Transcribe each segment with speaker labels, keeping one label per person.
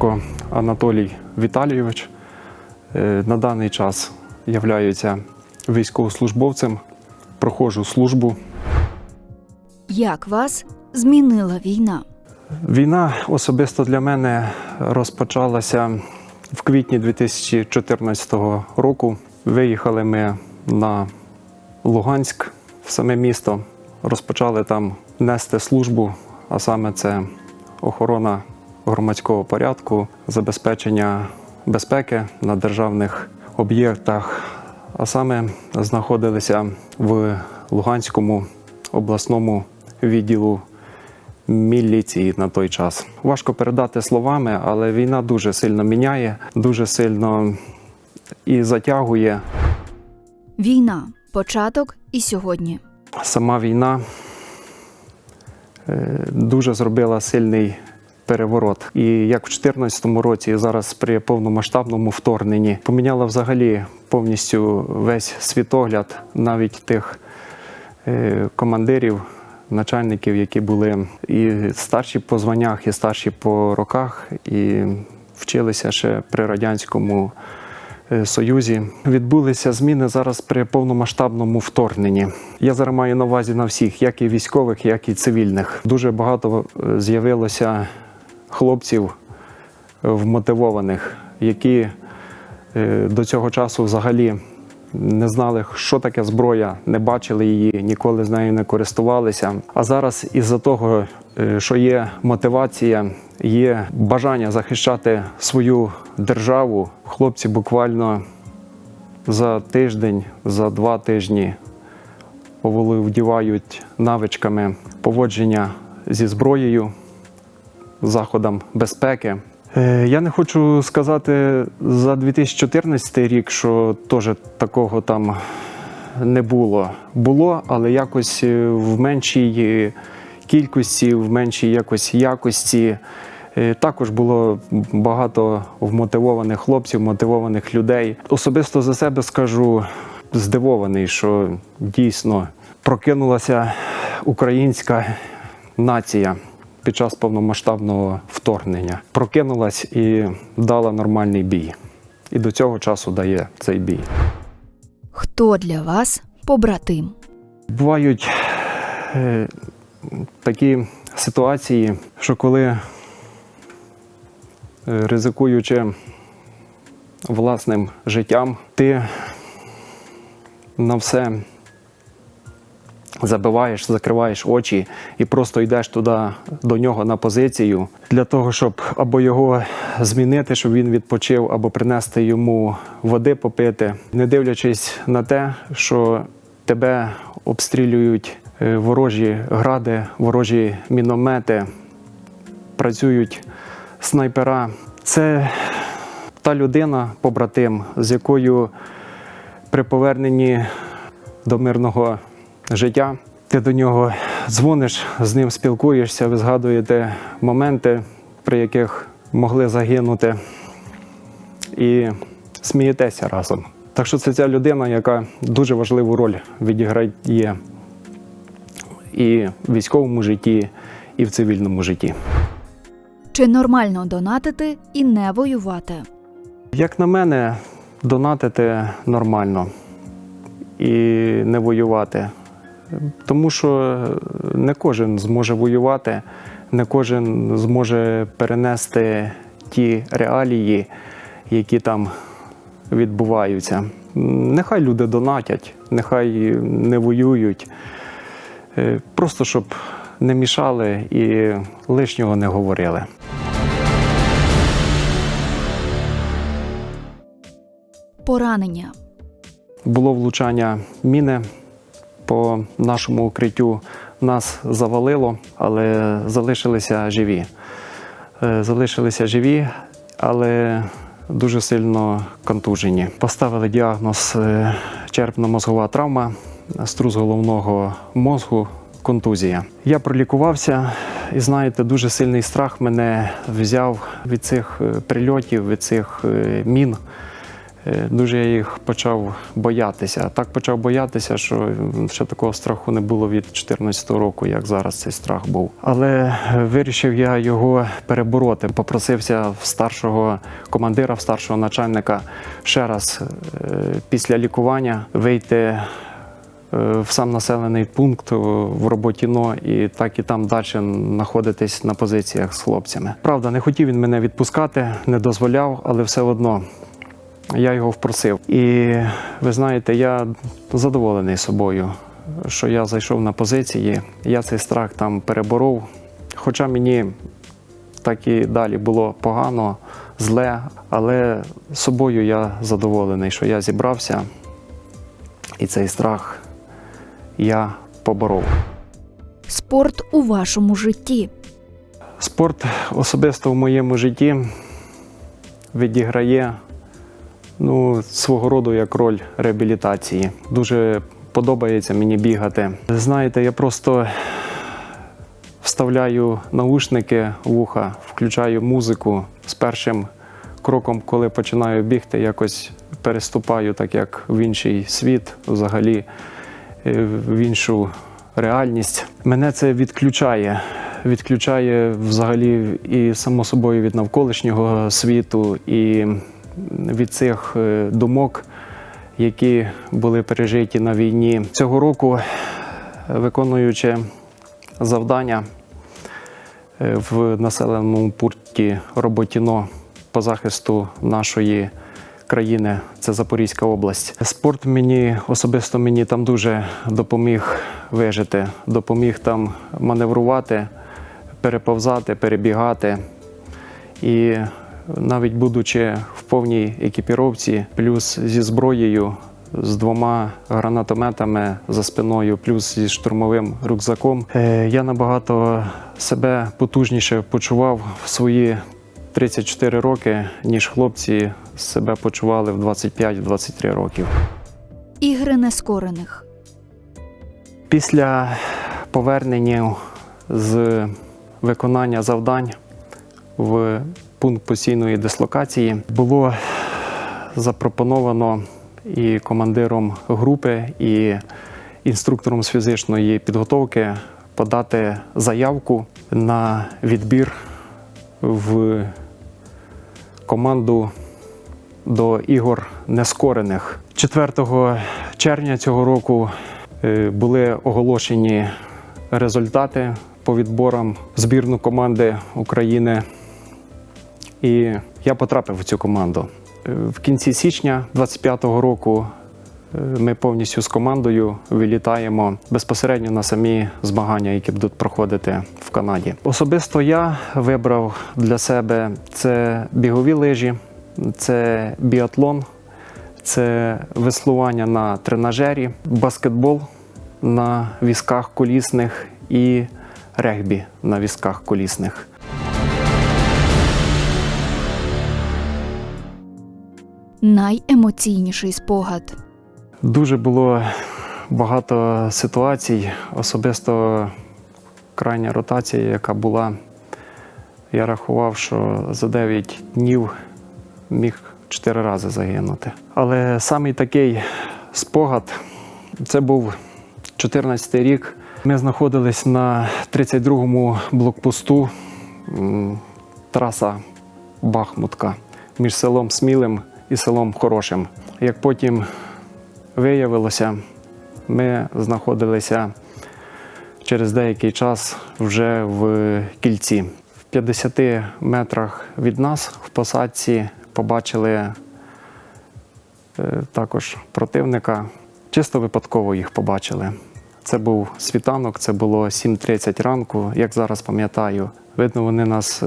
Speaker 1: Гірко Анатолій Віталійович. Е, На даний час являюся військовослужбовцем, проходжу службу.
Speaker 2: Як вас змінила війна?
Speaker 1: Війна особисто для мене розпочалася в квітні 2014 року. Виїхали ми на Луганськ, в саме місто. Розпочали там нести службу, а саме це охорона громадського порядку, забезпечення безпеки на державних об'єктах. А саме знаходилися в Луганському обласному відділу міліції на той час. Важко передати словами, але війна дуже сильно міняє, дуже сильно і затягує.
Speaker 2: Війна, початок і сьогодні.
Speaker 1: Сама війна е, дуже зробила сильний переворот. І як в 2014 році, і зараз при повномасштабному вторгненні поміняла взагалі повністю весь світогляд, навіть тих е, командирів, начальників, які були і старші по званнях, і старші по роках, і вчилися ще при радянському. е, Союзі відбулися зміни зараз при повномасштабному вторгненні. Я зараз маю на увазі на всіх, як і військових, як і цивільних. Дуже багато е, з'явилося хлопців вмотивованих, які е, до цього часу взагалі не знали, що таке зброя, не бачили її, ніколи з нею не користувалися. А зараз, із-за того, е, що є мотивація, є бажання захищати свою державу, хлопці буквально за тиждень, за два тижні оволодівають навичками поводження зі зброєю, заходам безпеки. Е, Я не хочу сказати за 2014 рік, що теж такого там не було. Було, але якось е, в меншій кількості, в меншій якось якості. Е, Також було багато вмотивованих хлопців, мотивованих людей. Особисто за себе скажу здивований, що дійсно прокинулася українська нація під час повномасштабного вторгнення. Прокинулась і дала нормальний бій. І до цього часу дає цей бій.
Speaker 2: Хто для вас побратим?
Speaker 1: Бувають е, такі ситуації, що коли е, ризикуючи власним життям, ти на все забиваєш, закриваєш очі і просто йдеш туди до нього на позицію для того, щоб або його змінити, щоб він відпочив, або принести йому води попити, не дивлячись на те, що тебе обстрілюють е, ворожі гради, ворожі міномети, працюють снайпера. Це та людина, побратим, з якою при поверненні до мирного життя ти до нього дзвониш, з ним спілкуєшся, ви згадуєте моменти, при яких могли загинути, і смієтеся разом. Так що це ця людина, яка дуже важливу роль відіграє і в військовому житті, і в цивільному житті.
Speaker 2: Чи нормально донатити і не воювати?
Speaker 1: Як на мене, донатити нормально і не воювати. Тому що не кожен зможе воювати, не кожен зможе перенести ті реалії, які там відбуваються. Нехай люди донатять, нехай не воюють. Е, Просто щоб не мішали і лишнього не говорили.
Speaker 2: Поранення.
Speaker 1: Було влучання міни по нашому укриттю. Нас завалило, але залишилися живі. Е, Залишилися живі, але дуже сильно контужені. Поставили діагноз е, черепно-мозгова травма, струс головного мозку, контузія. Я пролікувався, і знаєте, дуже сильний страх мене взяв від цих е, прильотів, від цих мін. Е, Дуже я їх почав боятися. Так почав боятися, що ще такого страху не було від 2014 року, як зараз цей страх був. Але е, вирішив я його перебороти. Попросився в старшого командира, в старшого начальника ще раз е, після лікування вийти в сам населений пункт в роботі НО і так і там далі знаходитись на позиціях з хлопцями. Правда, не хотів він мене відпускати, не дозволяв, але все одно я його впросив. І ви знаєте, я задоволений собою, що я зайшов на позиції. Я цей страх там переборов. Хоча мені так і далі було погано, зле, але собою я задоволений, що я зібрався, і цей страх я поборов.
Speaker 2: Спорт у вашому житті.
Speaker 1: Спорт особисто в моєму житті відіграє ну, свого роду як роль реабілітації. Дуже подобається мені бігати. Знаєте, я просто вставляю наушники в вуха, включаю музику з першим кроком, коли починаю бігти, якось переступаю так як в інший світ, взагалі е, в іншу реальність. Мене це відключає. Відключає взагалі і само собою від навколишнього світу, і від цих е, думок, які були пережиті на війні. Цього року, е, виконуючи завдання е, в населеному пункті Роботіно по захисту нашої країни, це Запорізька область. Спорт мені особисто мені там дуже допоміг вижити, допоміг там маневрувати, переповзати, перебігати. І навіть будучи в повній екіпіровці, плюс зі зброєю, з двома гранатометами за спиною, плюс зі штурмовим рюкзаком, е, я набагато себе потужніше почував в свої 34 роки, ніж хлопці себе почували в 25-23 років.
Speaker 2: Ігри нескорених.
Speaker 1: Після повернення з виконання завдань в пункт постійної дислокації було запропоновано і командиром групи, і інструктором з фізичної підготовки подати заявку на відбір в команду до ігор нескорених. 4 червня цього року е, були оголошені результати по відборам збірну команди України. І я потрапив в цю команду. Е, В кінці січня 25-го року е, ми повністю з командою вилітаємо безпосередньо на самі змагання, які будуть проходити в Канаді. Особисто я вибрав для себе це бігові лижі, це біатлон, це веслування на тренажері, баскетбол на візках колісних і регбі на візках колісних.
Speaker 2: Найемоційніший спогад.
Speaker 1: Дуже було багато ситуацій, особисто крайня ротація, яка була. Я рахував, що за 9 днів міг 4 рази загинути. Але самий такий спогад це був 14 рік. Ми знаходились на 32-му блокпосту траса Бахмутка між селом Смілим і селом Хорошим. Як потім виявилося, ми знаходилися через деякий час вже в кільці. В 50 метрах від нас в посадці побачили е, також противника. Чисто випадково їх побачили. Це був світанок, це було 7.30 ранку, як зараз пам'ятаю. Видно, вони нас е,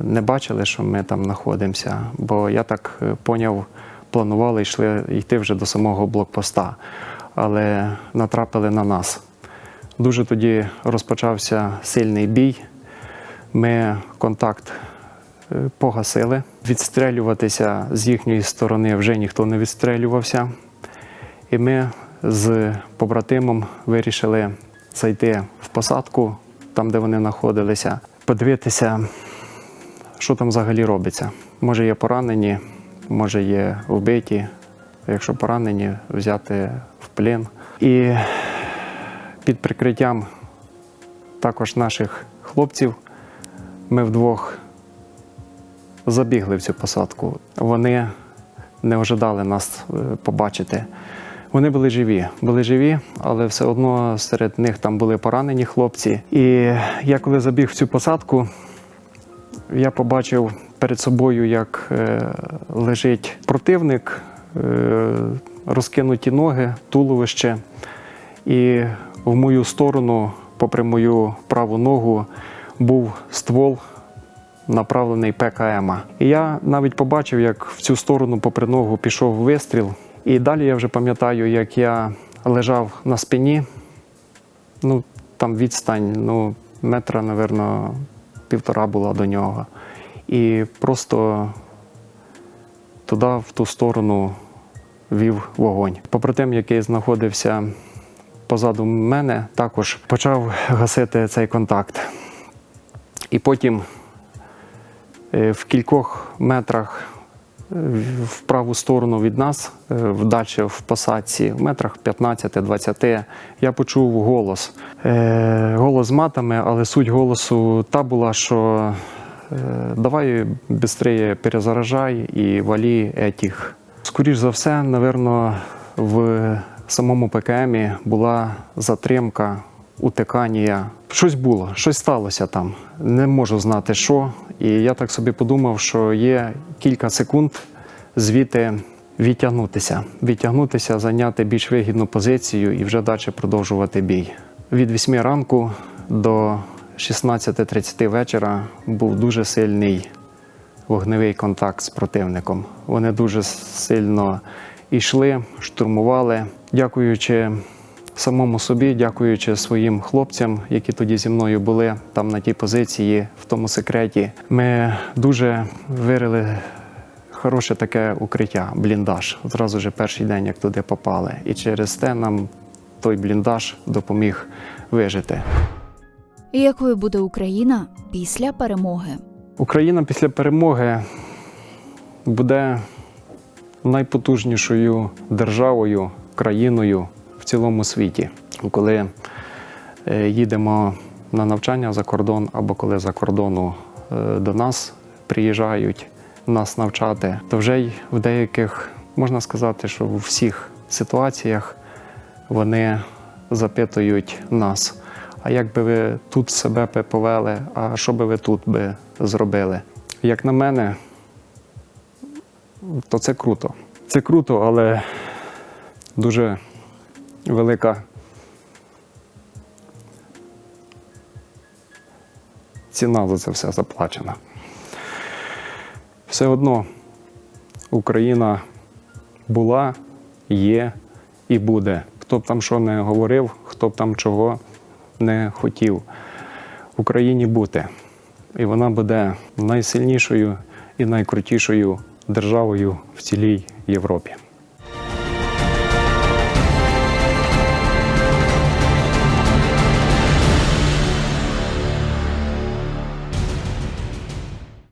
Speaker 1: не бачили, що ми там знаходимося, бо я так е, поняв, планували йшли йти вже до самого блокпоста, але натрапили на нас. Дуже тоді розпочався сильний бій. Ми контакт е, погасили. Відстрелюватися з їхньої сторони вже ніхто не відстрелювався. І ми з побратимом вирішили зайти в посадку, там, де вони знаходилися, подивитися, що там взагалі робиться. Може, є поранені, може є вбиті, якщо поранені, взяти в плен. І під прикриттям також наших хлопців ми вдвох забігли в цю посадку. Вони не ожидали нас е, побачити. Вони були живі, були живі, але все одно серед них там були поранені хлопці. І я коли забіг в цю посадку, я побачив перед собою, як е, лежить противник, е, розкинуті ноги, туловище. І в мою сторону, попри мою праву ногу, був ствол направлений ПКМ. І я навіть побачив, як в цю сторону, попри ногу, пішов вистріл. І далі я вже пам'ятаю, як я лежав на спині. Ну, там відстань, ну, метра, напевно, півтора була до нього. І просто туди, в ту сторону, вів вогонь. Побратим, який знаходився позаду мене, також почав гасити цей контакт. І потім е, в кількох метрах в праву сторону від нас, е, вдальше в посадці, в метрах 15-20, я почув голос. Е, Голос з матами, але суть голосу та була, що е, давай швидше перезаражай і валі етіх. Скоріш за все, напевно, в самому ПКМі була затримка, утикання. Щось було, щось сталося там. Не можу знати, що. І я так собі подумав, що є кілька секунд звідти відтягнутися, відтягнутися, зайняти більш вигідну позицію і вже далі продовжувати бій. Від 8 ранку до 16.30 вечора був дуже сильний вогневий контакт з противником. Вони дуже сильно йшли, штурмували. Дякуючи самому собі, дякуючи своїм хлопцям, які тоді зі мною були там на тій позиції, в тому секреті, ми дуже вирили хороше таке укриття, бліндаж. Зразу ж перший день, як туди попали. І через те нам той бліндаж допоміг вижити.
Speaker 2: Якою буде Україна після перемоги?
Speaker 1: Україна після перемоги буде найпотужнішою державою, країною в цілому світі. Коли е, їдемо на навчання за кордон або коли за кордону е, до нас приїжджають нас навчати, то вже й в деяких можна сказати, що в всіх ситуаціях вони запитують нас. А як би ви тут себе повели, а що би ви тут би зробили? Як на мене, то це круто. Це круто, але дуже велика ціна за це все заплачена. Все одно Україна була, є і буде. Хто б там що не говорив, хто б там чого не хотів Україні бути. І вона буде найсильнішою і найкрутішою державою в цілій Європі.